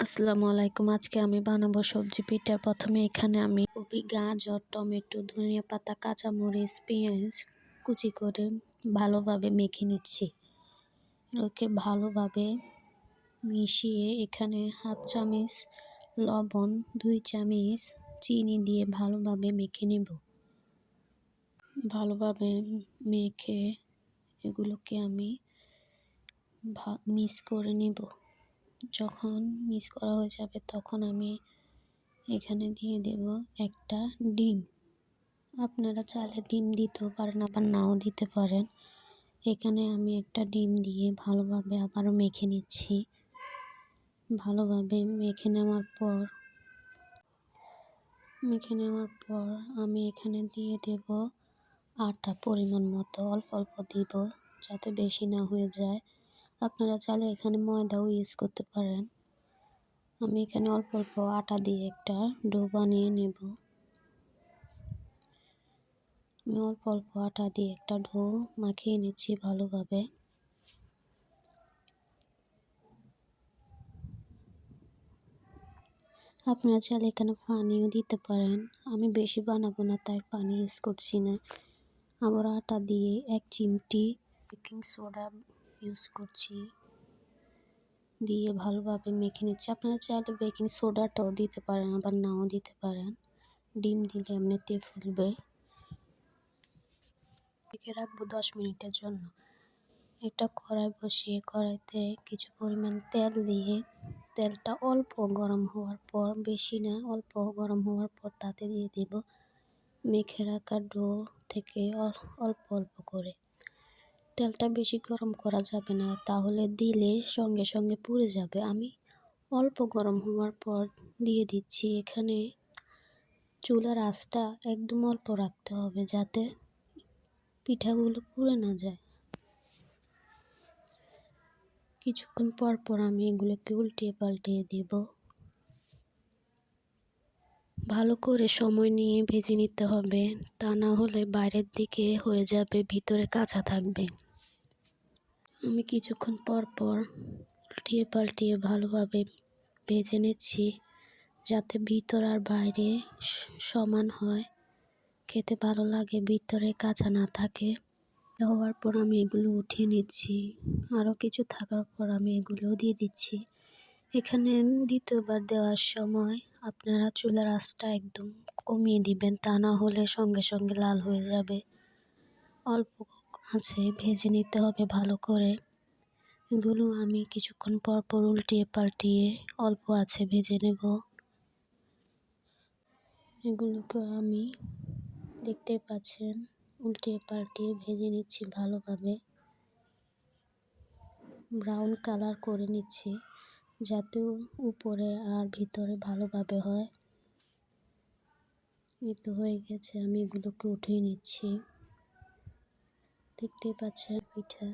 আসসালামু আলাইকুম। আজকে আমি বানাবো সবজি পিঠা। প্রথমে এখানে আমি কপি, গাজর, টমেটো, ধনিয়া পাতা, কাঁচামরিচ, পেঁয়াজ কুচি করে ভালোভাবে মেখে নিচ্ছি। ওকে ভালোভাবে মিশিয়ে এখানে হাফ চামচ লবণ, দুই চামচ চিনি দিয়ে ভালোভাবে মেখে নেব। ভালোভাবে মেখে এগুলোকে আমি মিক্স করে নেব। যখন মিক্স করা হয়ে যাবে তখন আমি এখানে দিয়ে দেব একটা ডিম। আপনারা চালে ডিম দিতেও পারেন, আবার নাও দিতে পারেন। এখানে আমি একটা ডিম দিয়ে ভালোভাবে আবারও মেখে নিচ্ছি। ভালোভাবে মেখে নেওয়ার পর, মেখে নেওয়ার পর আমি এখানে দিয়ে দেব আটা পরিমাণ মতো। অল্প অল্প দিব যাতে বেশি না হয়ে যায়। আপনারা চাইলে এখানে ময়দাও ইউজ করতে পারেন। আমি এখানে অল্প অল্প আটা দিয়ে একটা ডো বানিয়ে নেব। আমি অল্প অল্প আটা দিয়ে একটা ডো মাখিয়ে নিচ্ছি ভালোভাবে। আপনারা চাইলে এখানে পানিও দিতে পারেন। আমি বেশি বানাবো না, তাই পানি ইউজ করছি না। আবার আটা দিয়ে এক চিমটি বেকিং সোডা ইউজ করছি। দিয়ে ভালোভাবে মেখে নিচ্ছি। আপনারা চাইলে বেকিং সোডাটাও দিতে পারেন, আবার নাও দিতে পারেন। ডিম দিলে এমনিতে ফুলবে। রেখে রাখব দশ মিনিটের জন্য। একটা কড়াই বসিয়ে কড়াইতে কিছু পরিমাণ তেল দিয়ে তেলটা অল্প গরম হওয়ার পর, বেশি না, অল্প গরম হওয়ার পর তাতে দিয়ে দেব। মেখে রাখা ডো থেকে অল্প অল্প করে। তেলটা বেশি গরম করা যাবে না, তাহলে দিলে সঙ্গে সঙ্গে পুড়ে যাবে। আমি অল্প গরম হওয়ার পর দিয়ে দিচ্ছি। এখানে চুলার আঁচটা একদম অল্প রাখতে হবে যাতে পিঠাগুলো পুড়ে না যায়। কিছুক্ষণ পর পর আমি এগুলোকে উল্টিয়ে পাল্টিয়ে দেব। ভালো করে সময় নিয়ে ভেজে নিতে হবে, তা না হলে বাইরের দিকে হয়ে যাবে, ভিতরে কাঁচা থাকবে। আমি কিছুক্ষণ পর পর উল্টিয়ে পাল্টিয়ে ভালোভাবে ভেজে নিচ্ছি, যাতে ভিতর আর বাইরে সমান হয়। খেতে ভালো লাগে, ভিতরে কাঁচা না থাকে। হওয়ার পর আমি এগুলো উঠিয়ে নিচ্ছি। আরও কিছু থাকার পর আমি এগুলোও দিয়ে দিচ্ছি। এখানে দ্বিতীয়বার দেওয়ার সময় আপনারা চুলার আঁচটা একদম কমিয়ে দিবেন, তা না হলে সঙ্গে সঙ্গে লাল হয়ে যাবে। অল্প আছে, ভেজে নিতে হবে ভালো করে। এগুলো আমি কিছুক্ষণ পর পর উল্টিয়ে পাল্টিয়ে অল্প আছে ভেজে নেব। এগুলোকে আমি দেখতে পাচ্ছেন, উল্টিয়ে পাল্টিয়ে ভেজে নিচ্ছি ভালোভাবে। ব্রাউন কালার করে নিচ্ছি, যাতে উপরে আর ভিতরে ভালোভাবে হয়। এই তো হয়ে গেছে, আমি এগুলোকে উঠিয়ে নিচ্ছি। দেখতেই পাচ্ছেন পিঠা।